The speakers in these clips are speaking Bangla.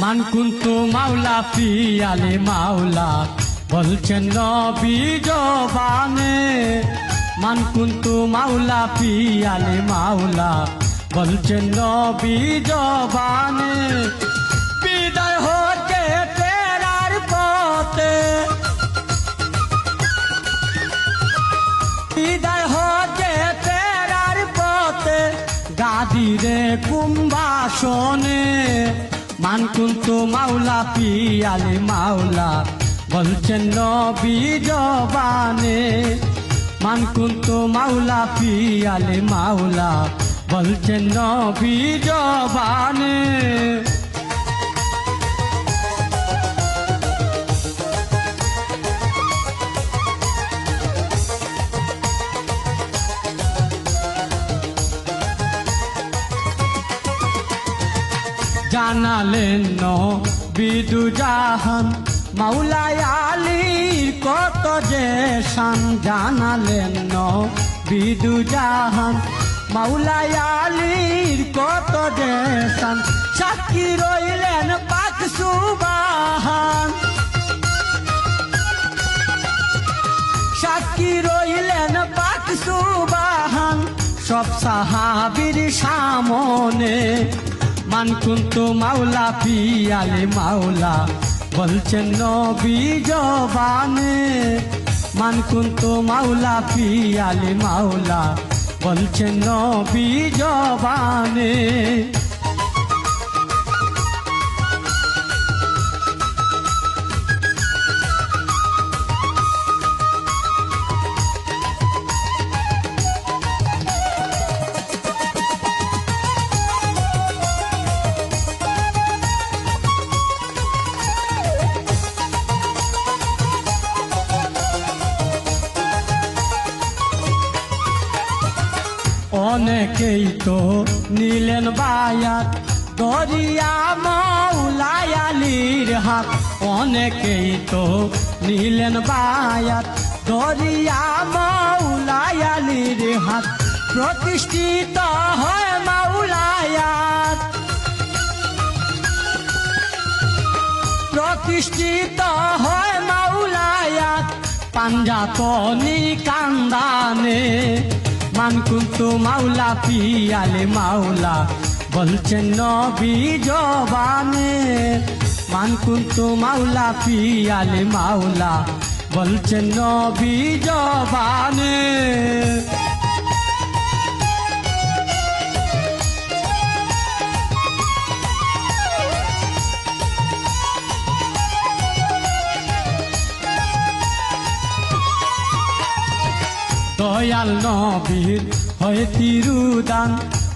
মান কুন্তু মাওলা, পিয়ালে মাওলা, বলছেন নবী জবানে। মান কুন্তু মাওলা, পিয়ালে মাওলা, বলছেন নবী জবানে। বিদায় হতে তেরার পথে। বিদায় হতে তেরার পথে, গাদিরে কুম্বাসনে মান তো মাওলা, পিয়ালে মাওলা, বলছেন নবী জবানে। মান তো মাওলা, পিয়ালে মাওলা, বলছেন নবী জবানে। জানালেন বিদু জাহান মাওলাই আলী কত যে শান জানালেন বিদু জাহান মাওলাই আলীর কত যে শান, সাক্ষী রইলেন পাক সুবাহান। সাক্ষী রইলেন পাক সুবাহান, সব সাহাবির সামনে মান তো মাওলা পিয়ালে মাওলা। বলছেন নবী জবানে, মান তো মাওলা পিয়ালে মাওলা। বলছেন নবী জবানে। অনেকেই তো নিলেন বায়াত, দরিয়া মৌলায়ালির হাত। অনেকেই তো নিলেন বায়াত, দরিয়া মৌলায়ালির হাত। প্রতিষ্ঠিত হয় মাওলায়াত প্রতিষ্ঠিত হয় মাওলায়াত পাঞ্জাতনি কান্দানে মান কুন্তু মাওলা, পিয়ালে মাওলা। বলছেন নবী জবানে মান কুন্তু মাওলা, পিয়ালে মাওলা। বলছেন নবী জবানে। দয়াল নবীর হয় তিরুদান।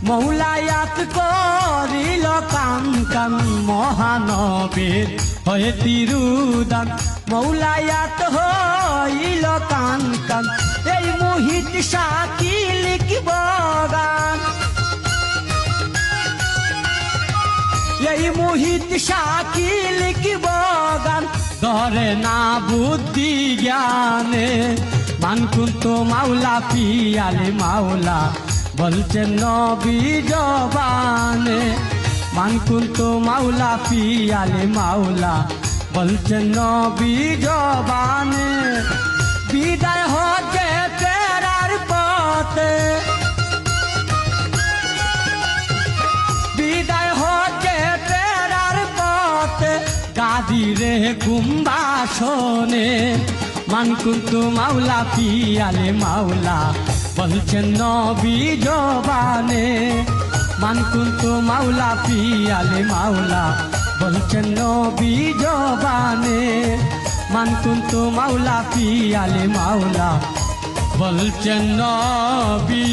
মৌলায়াত করিল কান কান মহানবীর হয় তিরুদান। মৌলায়াত হইল কান কান, এই মোহিত সাকি লিখিব গান। এই মোহিত সাকি লিখিব গান। ধরে না বুদ্ধি জ্ঞানে মান কুন্তু মাওলা, পিয়ালে মাওলা, বলছেন নবী জবানে। মান কুন্তু মাওলা, পিয়ালে মাওলা, বলছেন নবী জবানে। বিদায় হতে তেরার পথে। বিদায় হতে তেরার পথে। গাদিরে কুম্বাসনে মান কুন্তু মাওলা, পিয়ালে মাওলা, বলছেন নবী জবানে। মান কুন্তু মাওলা, পিয়ালে মাওলা, বলছেন নবী জবানে। মান কুন্তু মাওলা, পিয়ালে মাওলা, বলছেন নবী